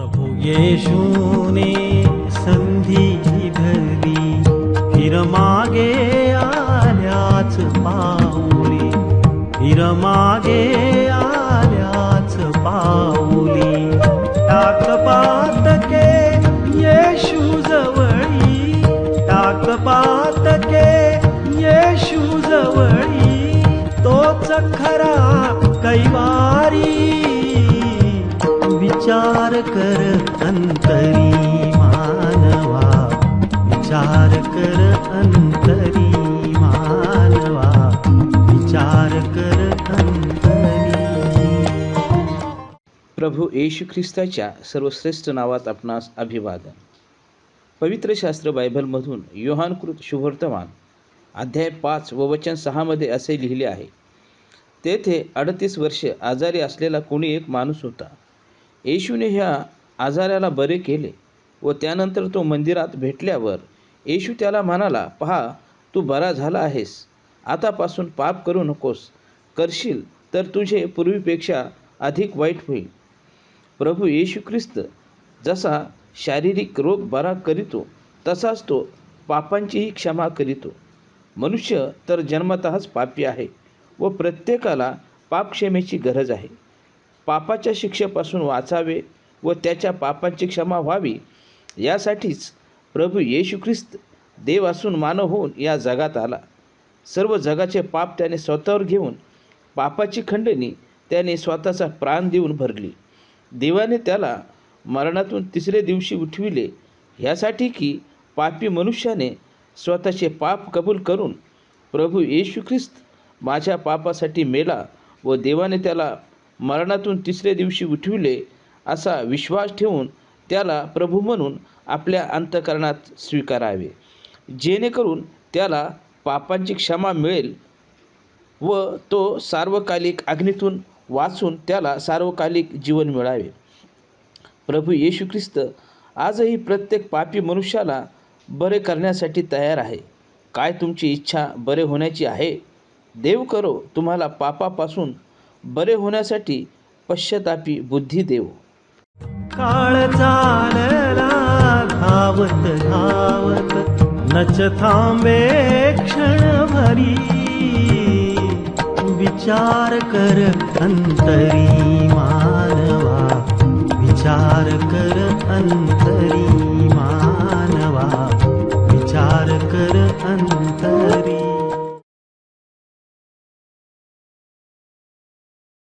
प्रभु येशूने संधी धरली फिर मागे आल्याच पाऊली. फिर मागे आल्याच पाऊली. टाक पातके येशू जवळी टाक पातके येशू जवळी तोच खरा कैवा विचार कर अंतरी मानवा. विचार कर अंतरी मानवा. विचार कर अंतरी. प्रभू येशू ख्रिस्ताच्या सर्वश्रेष्ठ नावात आपणास अभिवादन. पवित्र शास्त्र बायबलमधून योहानकृत शुभवर्तमान अध्याय पाच व वचन सहामध्ये असे लिहिले आहे तेथे अडतीस वर्षे आजारी असलेला कोणी एक माणूस होता. येशूने ह्या आजाराला बरे केले व त्यानंतर तो मंदिरात भेटल्यावर येशू त्याला म्हणाला पहा तू बरा झाला आहेस. आतापासून पाप करू नकोस. करशील तर तुझे पूर्वीपेक्षा अधिक वाईट होईल. प्रभू येशू ख्रिस्त जसा शारीरिक रोग बरा करीतो तसाच तो पापांचीही क्षमा करीतो. मनुष्य तर जन्मतःच पापी आहे व प्रत्येकाला पापक्षमेची गरज आहे. पापाच्या शिक्षेपासून वाचावे व त्याच्या पापांची क्षमा व्हावी यासाठीच प्रभू येशू ख्रिस्त देव असून मानव होऊन या जगात आला. सर्व जगाचे पाप त्याने स्वतःवर घेऊन पापाची खंडणी त्याने स्वतःचा प्राण देऊन भरली. देवाने त्याला मरणातून तिसरे दिवशी उठविले ह्यासाठी की पापी मनुष्याने स्वतःचे पाप कबूल करून प्रभू येशू ख्रिस्त माझ्या पापासाठी मेला व देवाने त्याला मरणातून तिसरे दिवशी उठविले असा विश्वास ठेवून त्याला प्रभू म्हणून आपल्या अंतकरणात स्वीकारावे. जेणेकरून त्याला पापांची क्षमा मिळेल व तो सार्वकालिक अग्नीतून वाचून त्याला सार्वकालिक जीवन मिळावे. प्रभू येशू ख्रिस्त आजही प्रत्येक पापी मनुष्याला बरे करण्यासाठी तयार आहे. काय तुमची इच्छा बरे होण्याची आहे? देव करो तुम्हाला पापापासून बरे होण्यासाठी पश्चातापी बुद्धी देव. काळ चालला धावत धावत नच थांबे क्षण भरी विचार कर अंतरी मानवा विचार कर अंतरी मानवा विचार कर अंतरी